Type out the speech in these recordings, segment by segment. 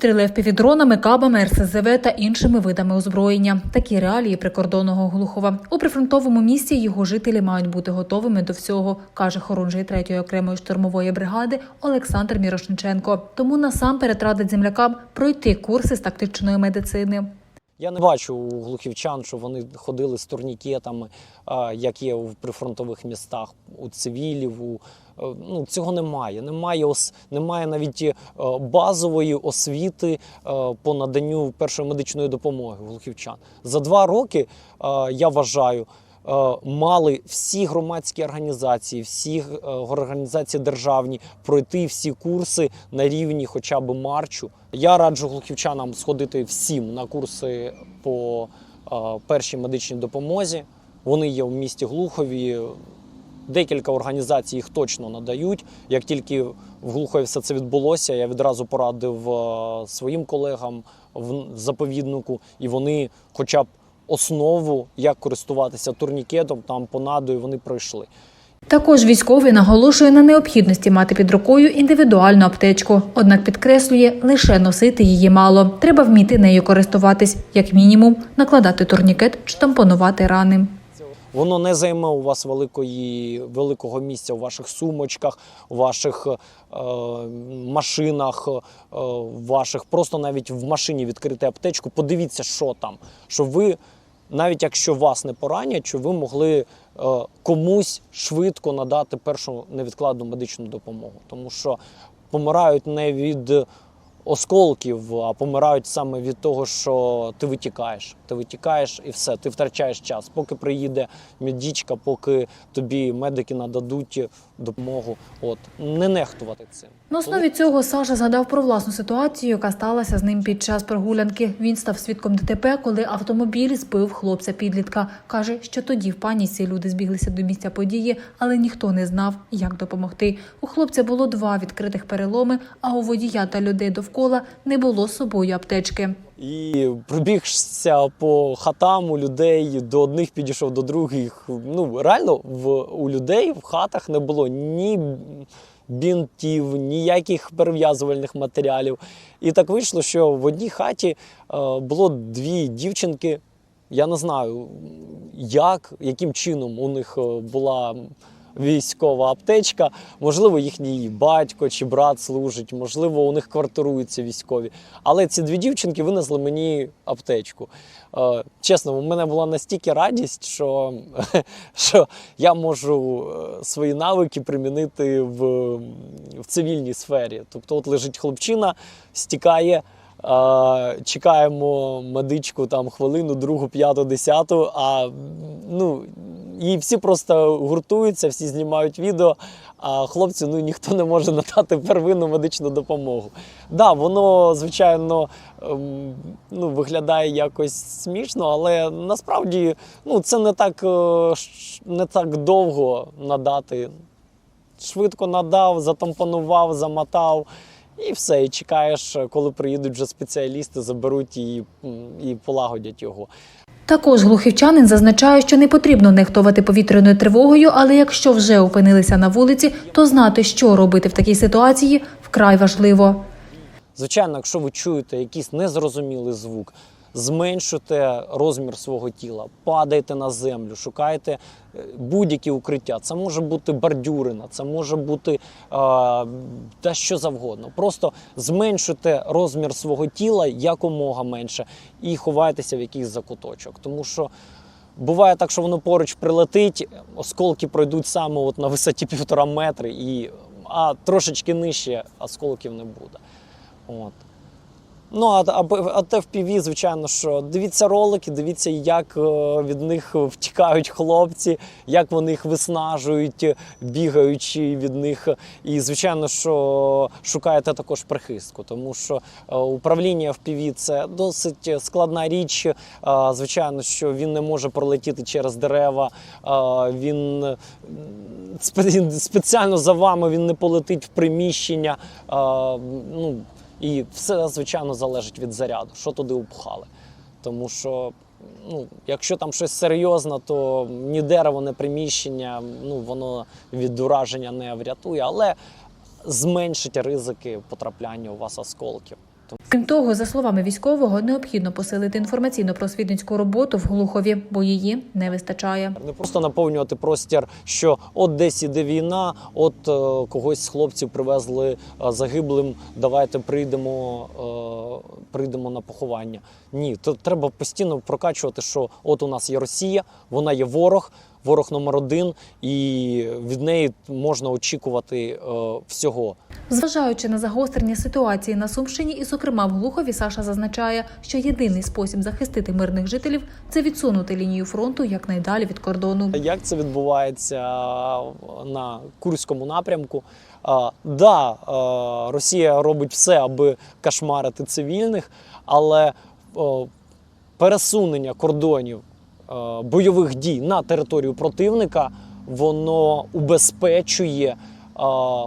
обстріли впівдронами, кабами, РСЗВ та іншими видами озброєння. Такі реалії прикордонного Глухова. У прифронтовому місті його жителі мають бути готовими до всього, каже хорунжий третьої окремої штурмової бригади Олександр Мірошниченко. Тому насамперед радить землякам пройти курси з тактичної медицини. Я не бачу у глухівчан, що вони ходили з турнікетами, як є в прифронтових містах, у цивілів. У, е, ну, цього немає. Немає, ос, немає навіть е, базової освіти е, по наданню першої медичної допомоги глухівчан. За два роки, я вважаю, мали всі громадські організації, всі е, організації державні пройти всі курси на рівні хоча б марчу. Я раджу глухівчанам сходити всім на курси по е, першій медичній допомозі. Вони є в місті Глухові. Декілька організацій їх точно надають. Як тільки в Глухові все це відбулося, я відразу порадив е, своїм колегам в заповіднику, і вони, хоча б основу, як користуватися турнікетом, там понадою, вони пройшли. Також військовий наголошує на необхідності мати під рукою індивідуальну аптечку. Однак підкреслює, лише носити її мало. Треба вміти нею користуватись, як мінімум, накладати турнікет чи тампонувати рани. Воно не займе у вас великої, великого місця у ваших сумочках, у ваших е, машинах, е, ваших просто навіть в машині відкрити аптечку. Подивіться, що там. Щоб ви, навіть якщо вас не поранять, щоб ви могли е, комусь швидко надати першу невідкладну медичну допомогу. Тому що помирають не від осколків, а помирають саме від того, що ти витікаєш. Ти витікаєш і все, ти втрачаєш час. Поки приїде медичка, поки тобі медики нададуть допомогу. От не нехтувати цим. На основі цього Саша згадав про власну ситуацію, яка сталася з ним під час прогулянки. Він став свідком ДТП, коли автомобіль збив хлопця підлітка. каже, що тоді в паніці люди збіглися до місця події, але ніхто не знав, як допомогти. У хлопця було два відкритих переломи, а у водія та людей довкола не було з собою аптечки. І пробігся по хатам у людей, до одних підійшов до других. Ну реально в у людей в хатах не було ні бінтів, ніяких перев'язувальних матеріалів. І так вийшло, що в одній хаті е, було дві дівчинки. Я не знаю, як, яким чином у них е, була військова аптечка. Можливо, їхній батько чи брат служить, можливо, у них квартируються військові. Але ці дві дівчинки винесли мені аптечку. Е, Чесно, у мене була настільки радість, що, що я можу е, свої навики примінити в, в цивільній сфері. Тобто, от лежить хлопчина, стікає. Чекаємо медичку там хвилину, другу, п'яту, десяту. А ну і всі просто гуртуються, всі знімають відео. А хлопцю ну ніхто не може надати первинну медичну допомогу. Да, воно звичайно ем, ну, виглядає якось смішно, але насправді ну, це не так, е, не так довго надати. Швидко надав, затампонував, замотав. І все, і чекаєш, коли приїдуть вже спеціалісти, заберуть і, і полагодять його. Також глухівчанин зазначає, що не потрібно нехтувати повітряною тривогою, але якщо вже опинилися на вулиці, то знати, що робити в такій ситуації, вкрай важливо. Звичайно, якщо ви чуєте якийсь незрозумілий звук, зменшуйте розмір свого тіла, падайте на землю, шукайте е, будь-які укриття. Це може бути бордюрина, це може бути е, та що завгодно. Просто зменшуйте розмір свого тіла якомога менше і ховайтеся в якийсь закуточок. Тому що Буває так, що воно поруч прилетить, осколки пройдуть саме от на висоті півтора метри, і, а трошечки нижче осколків не буде. От. Ну, а, а, а FPV, звичайно, що дивіться ролики, дивіться, як е, від них втікають хлопці, як вони їх виснажують, бігаючи від них. І, звичайно, що шукаєте також прихистку, тому що е, управління FPV – це досить складна річ. Е, Звичайно, що він не може пролетіти через дерева, він спеціально за вами він не полетить в приміщення. Ну, і все, звичайно, залежить від заряду, що туди упхали. Тому що, ну, якщо там щось серйозне, то ні дерево, ні приміщення, ну, воно від ураження не врятує, але зменшить ризики потрапляння у вас осколків. Крім того, за словами військового, необхідно посилити інформаційно-просвітницьку роботу в Глухові, бо її не вистачає. Не просто наповнювати простір, що от десь іде війна, от когось з хлопців привезли загиблим. Давайте прийдемо, прийдемо на поховання. Ні, то треба постійно прокачувати, що от у нас є Росія, вона є ворог, ворог номер один, і від неї можна очікувати е, всього. Зважаючи на загострення ситуації на Сумщині, і, зокрема, в Глухові, Саша зазначає, що єдиний спосіб захистити мирних жителів це відсунути лінію фронту якнайдалі від кордону. Як це відбувається на Курському напрямку? Да, Росія робить все, аби кошмарити цивільних, але пересунення кордонів бойових дій на територію противника воно убезпечує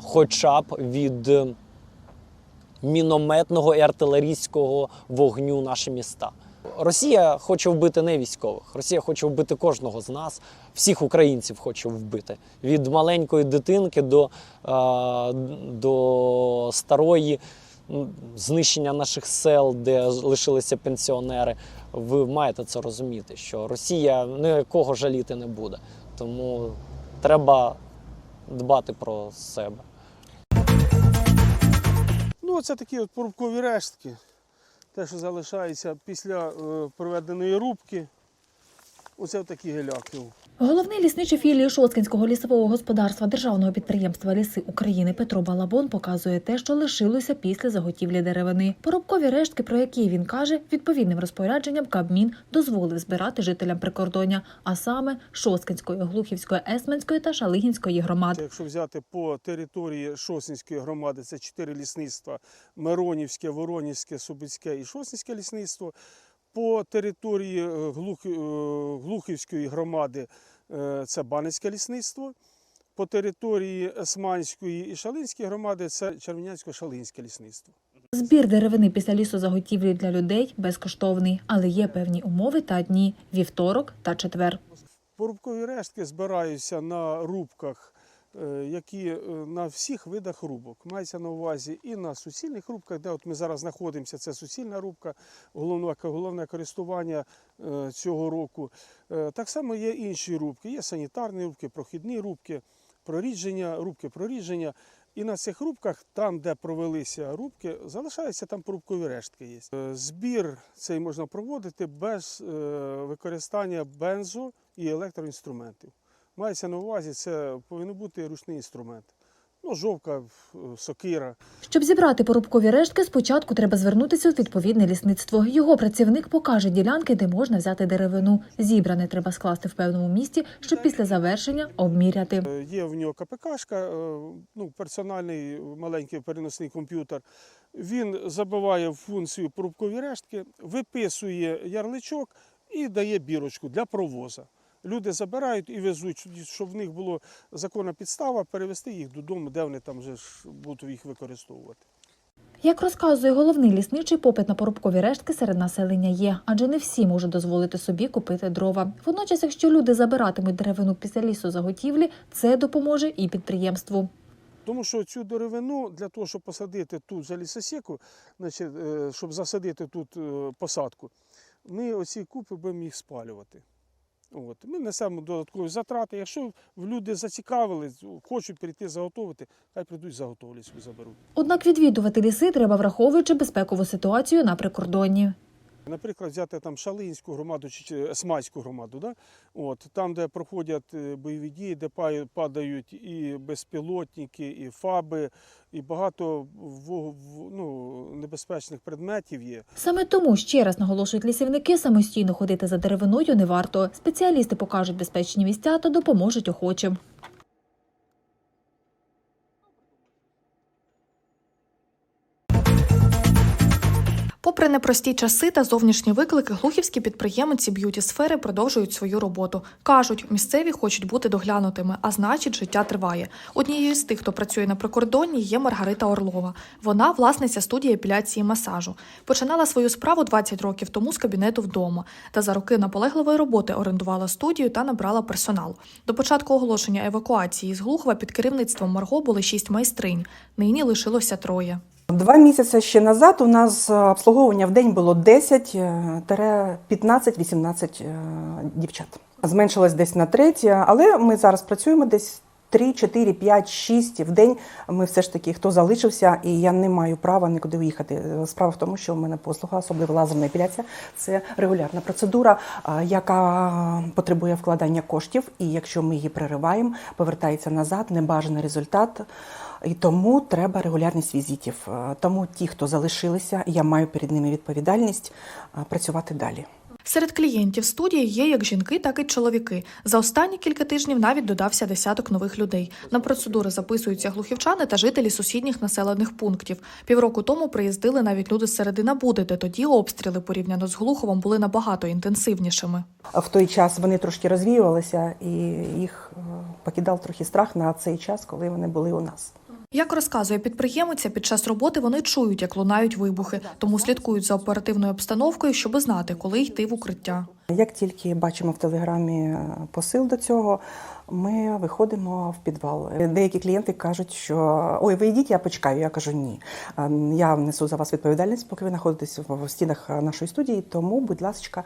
хоча б від мінометного і артилерійського вогню наші міста. Росія хоче вбити не військових. Росія хоче вбити кожного з нас, всіх українців хоче вбити. Від маленької дитинки до, е, до старої знищення наших сел, де лишилися пенсіонери. Ви маєте це розуміти, що Росія нікого жаліти не буде. Тому треба дбати про себе. Ну, це такі от порубкові рештки. Те, що залишається після е, проведеної рубки. Оце такі геляки. Головний лісничий філії Шоцкінського лісового господарства державного підприємства Ліси України Петро Балабон показує те, що лишилося після заготівлі деревини. Поробкові рештки, про які він каже, відповідним розпорядженням Кабмін дозволив збирати жителям прикордоння, а саме Шоцкінської, Глухівської, Есменської та Шалигінської громад. Якщо взяти по території Шосінської громади, це чотири лісництва: Миронівське, Воронівське, Собицьке і Шосінське лісництво. По території е, е, Глухівської громади е, це Баницьке лісництво. По території Есманської і Шалинської громади це Червонянсько-Шалинське лісництво. Збір деревини після лісозаготівлі для людей безкоштовний, але є певні умови та дні вівторок та четвер. Порубкові рештки збираються на рубках, які е, на всіх видах рубок. Мається на увазі і на суцільних рубках, де от ми зараз знаходимося, це суцільна рубка, головне, головне користування е, цього року. Е, Так само є інші рубки, є санітарні рубки, прохідні рубки, прорідження, рубки прорідження. І на цих рубках, там, де провелися рубки, залишаються там порубкові рештки. Є. Е, Збір цей можна проводити без е, використання бензо і електроінструментів. Мається на увазі, це повинен бути ручний інструмент. Ну, жовка, е, сокира. Щоб зібрати порубкові рештки, спочатку треба звернутися у відповідне лісництво. Його працівник покаже ділянки, де можна взяти деревину. Зібране треба скласти в певному місці, щоб після завершення обміряти. Е, Є в нього КПКшка, е, ну, персональний маленький переносний комп'ютер. Він забиває в функцію порубкові рештки, виписує ярличок і дає бірочку для провоза. Люди забирають і везуть, щоб в них була законна підстава перевезти їх додому, де вони там вже будуть їх використовувати. Як розказує головний лісничий, попит на порубкові рештки серед населення є, адже не всі можуть дозволити собі купити дрова. Водночас, якщо люди забиратимуть деревину після лісозаготівлі, це допоможе і підприємству. Тому що цю деревину для того, щоб посадити тут за лісосіку, значить, е, щоб засадити тут е, посадку, ми оці купи будемо їх спалювати. От. Ми несемо додаткові затрати. Якщо люди зацікавили, хочуть прийти заготовити, хай прийдуть заготовлять заберуть. Однак відвідувати ліси треба враховуючи безпекову ситуацію на прикордонні. Наприклад, взяти там Шалинську громаду чи- Есмайську громаду, да? От, там, де проходять е, бойові дії, де падають і безпілотники, і фаби, і багато ну, небезпечних предметів є. Саме тому ще раз наголошують лісівники, самостійно ходити за деревиною не варто. Спеціалісти покажуть безпечні місця та допоможуть охочим. Непрості часи та зовнішні виклики, глухівські підприємці б'юті сфери продовжують свою роботу. кажуть, місцеві хочуть бути доглянутими, а значить, життя триває. Однією з тих, хто працює на прикордонні, є Маргарита Орлова. Вона власниця студії епіляції масажу. Починала свою справу 20 років тому з кабінету вдома, та за роки наполегливої роботи орендувала студію та набрала персонал. До початку оголошення евакуації з Глухова під керівництвом Марго були шість майстринь. Нині лишилося троє. Два місяці ще назад у нас е, обслуговування в день було 10-15-18 е, дівчат. Зменшилось десь на третє, але ми зараз працюємо десь 3, 4, 5, 6 в день. Ми все ж таки, хто залишився, і я не маю права нікуди уїхати. Справа в тому, що в мене послуга, особливо лазерна епіляція, це регулярна процедура, е, яка потребує вкладання коштів. І якщо ми її перериваємо, повертається назад, небажаний результат. І тому треба регулярність візитів. Е, Тому ті, хто залишилися, я маю перед ними відповідальність е, працювати далі. Серед клієнтів студії є як жінки, так і чоловіки. За останні кілька тижнів навіть додався десяток нових людей. На процедури записуються глухівчани та жителі сусідніх населених пунктів. Півроку тому приїздили навіть люди з середина Буди, де тоді обстріли порівняно з Глуховом були набагато інтенсивнішими. А В той час вони трошки розвіювалися, і їх е, покидав трохи страх на цей час, коли вони були у нас. Як розказує підприємиця, під час роботи вони чують, як лунають вибухи, тому слідкують за оперативною обстановкою, щоби знати, коли йти в укриття. Як тільки бачимо в телеграмі е, посил до цього, ми виходимо в підвал. Деякі клієнти кажуть, що ой, ви йдіть, я почекаю. Я кажу ні. Е, Я несу за вас відповідальність, поки ви знаходитесь в стінах е, нашої студії. Тому, будь ласка,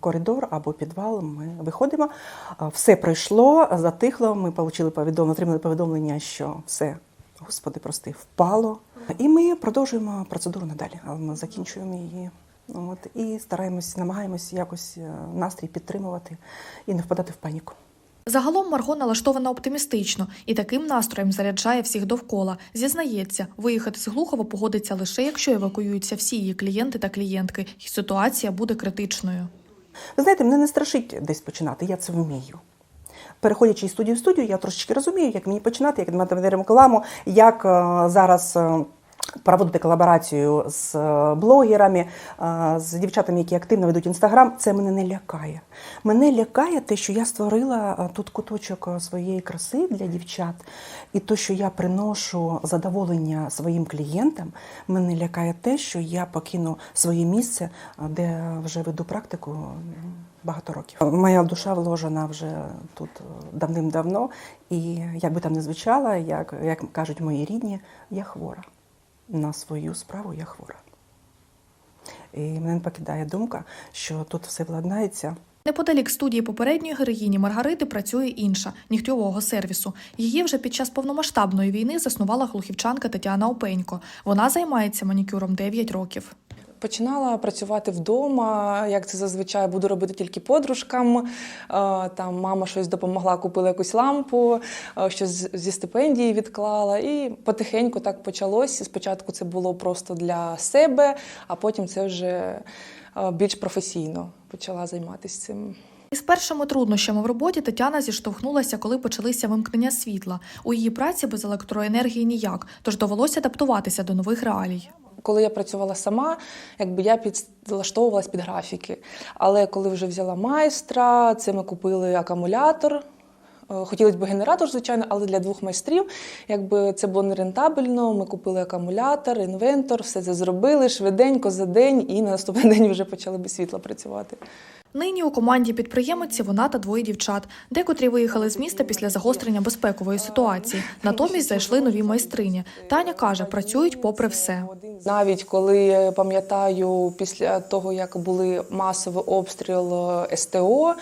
коридор або підвал. Ми виходимо. Все пройшло, затихло. Ми отримали повідомлення, отримали повідомлення, що все, господи, прости, впало. І ми продовжуємо процедуру надалі. А Ми закінчуємо її. От, і стараємось, намагаємось якось е, настрій підтримувати і не впадати в паніку. Загалом Марго налаштована оптимістично і таким настроєм заряджає всіх довкола. Зізнається, виїхати з Глухова погодиться лише якщо евакуюються всі її клієнти та клієнтки, і ситуація буде критичною. Ви знаєте, мене не страшить десь починати, я це вмію. Переходячи із студії в студію, я трошечки розумію, як мені починати, як мати рекламу, як е, зараз. Проводити колаборацію з е, блогерами, е, з дівчатами, які активно ведуть інстаграм, це мене не лякає. Мене лякає те, що я створила е, тут куточок своєї краси для дівчат, і те, що я приношу задоволення своїм клієнтам, мене лякає те, що я покину своє місце, де вже веду практику багато років. Моя душа вложена вже тут давним-давно, і як би там не звучало, як, як кажуть мої рідні, я хвора. На свою справу я хвора. І мене не покидає думка, що тут все владнається. Неподалік студії попередньої героїні Маргарити працює інша нігтьового сервісу. Її вже під час повномасштабної війни заснувала глухівчанка Тетяна Опенько. Вона займається манікюром 9 років. Починала працювати вдома, як це зазвичай буду робити тільки подружкам. Е, Там мама щось допомогла, купила якусь лампу, е, щось зі стипендії відклала. І потихеньку так почалося. Спочатку це було просто для себе, а потім це вже е, більш професійно почала займатися цим. Із першими труднощами в роботі Тетяна зіштовхнулася, коли почалися вимкнення світла. У її праці без електроенергії ніяк, тож довелося адаптуватися до нових реалій. Коли я працювала сама, якби я підлаштовувалась під графіки. Але коли вже взяла майстра, це ми купили акумулятор. Е, Хотілося б генератор, звичайно, але для двох майстрів якби це було нерентабельно. Ми купили акумулятор, інвентор, все це зробили швиденько за день, і на наступний день вже почали би світло працювати. Нині у команді підприємиці вона та двоє дівчат. Декотрі виїхали з міста після загострення безпекової ситуації. Натомість зайшли нові майстрині. Таня каже, працюють попри все. Навіть коли пам'ятаю, після того як були масовий обстріл е, СТО, е,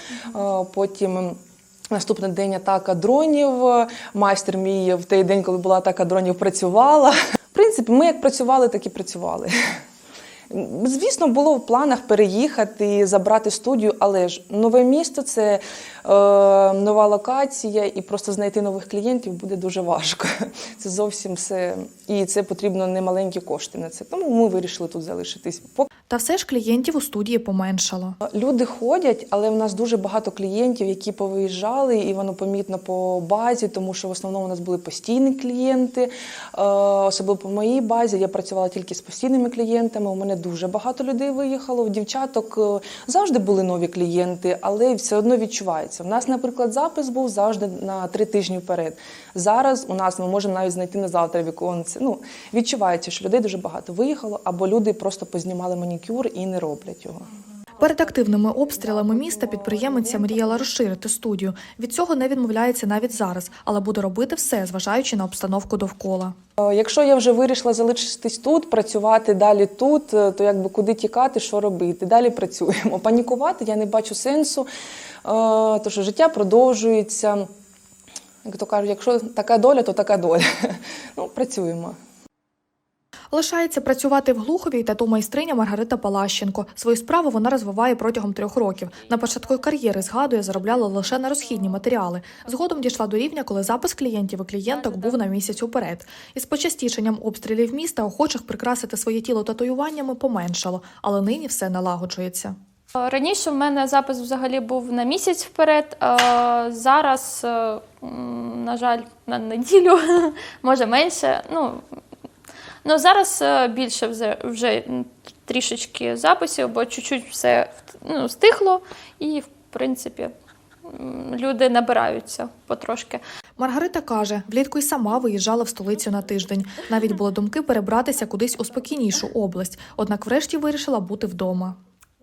потім. Наступний день атака дронів. Майстер мій в той день, коли була атака дронів, працювала. В принципі, ми як працювали, так і працювали. Звісно, було в планах переїхати, забрати студію, але ж нове місто це е, нова локація, і просто знайти нових клієнтів буде дуже важко. Це зовсім все. І це потрібно немаленькі кошти на це. Тому ми вирішили тут залишитись. Та все ж клієнтів у студії поменшало. Люди ходять, але в нас дуже багато клієнтів, які повиїжджали, і воно помітно по базі, тому що в основному у нас були постійні клієнти. Е, Особливо по моїй базі я працювала тільки з постійними клієнтами. У мене дуже багато людей виїхало. У дівчаток е, завжди були нові клієнти, але все одно відчувається. У нас, наприклад, запис був завжди на три тижні вперед. Зараз у нас ми можемо навіть знайти на завтра віконце. Ну відчувається, що людей дуже багато виїхало, або люди просто познімали манікюр і не роблять його. Перед активними обстрілами міста підприємиця мріяла розширити студію. Від цього не відмовляється навіть зараз, але буде робити все, зважаючи на обстановку довкола. Е, Якщо я вже вирішила залишитись тут, працювати далі тут, е, то якби куди тікати, що робити? Далі працюємо. Панікувати я не бачу сенсу, е, тому що життя продовжується. Як то кажуть, якщо така доля, то така доля. Ну, працюємо. Лишається працювати в Глухові та ту майстриня Маргарита Палащенко. Свою справу вона розвиває протягом трьох років. На початку кар'єри згадує, заробляла лише на розхідні матеріали. Згодом дійшла до рівня, коли запис клієнтів і клієнток був на місяць уперед. Із почастішенням обстрілів міста охочих прикрасити своє тіло татуюваннями поменшало, але нині все налагоджується. Раніше в мене запис взагалі був на місяць вперед. Зараз, е, на жаль, на неділю, може менше. Ну, ну зараз е, більше вже, вже трішечки записів, бо чуть-чуть все ну, стихло, і в принципі люди набираються потрошки. Маргарита каже, влітку й сама виїжджала в столицю на тиждень. Навіть були думки перебратися кудись у спокійнішу область, однак врешті вирішила бути вдома.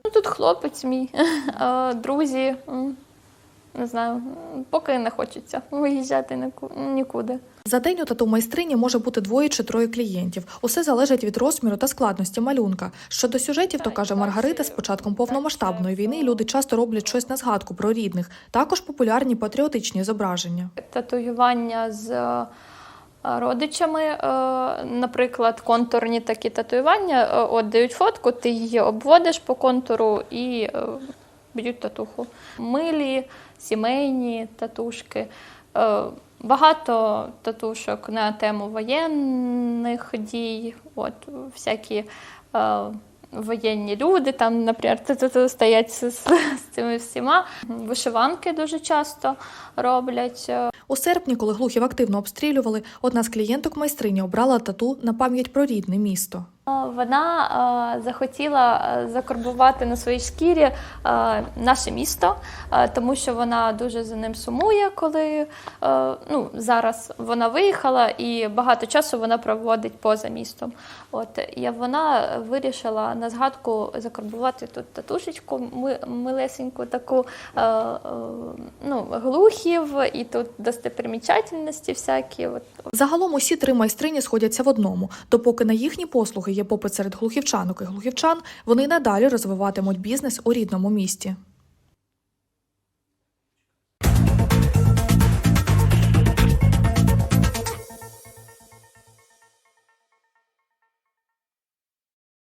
Ну, тут хлопець мій, е, друзі. Не знаю, поки не хочеться виїжджати ніку- нікуди. За день у тату майстрині може бути двоє чи троє клієнтів. Усе залежить від розміру та складності малюнка. Щодо сюжетів, то каже Маргарита, з початком повномасштабної війни люди часто роблять щось на згадку про рідних. Також популярні патріотичні зображення. татуювання з е, родичами, е, наприклад, контурні такі татуювання. е, От дають фотку, ти її обводиш по контуру і б'ють татуху. Милі, сімейні татушки. Е, Багато татушок на тему воєнних дій, от всякі е, воєнні люди, там, наприклад, стоять з, з, з цими всіма. Вишиванки дуже часто роблять. е, У серпні, коли глухів активно обстрілювали, одна з клієнток майстрині обрала тату на пам'ять про рідне місто. Вона захотіла закарбувати на своїй шкірі наше місто, тому що вона дуже за ним сумує, коли ну, зараз вона виїхала і багато часу вона проводить поза містом. От і вона вирішила на згадку закарбувати тут татушечку милесеньку, таку ну, глухів, і тут достопримічательності всякі. Загалом усі три майстрині сходяться в одному. Допоки на їхні послуги є попит серед глухівчанок і глухівчан, вони надалі розвиватимуть бізнес у рідному місті.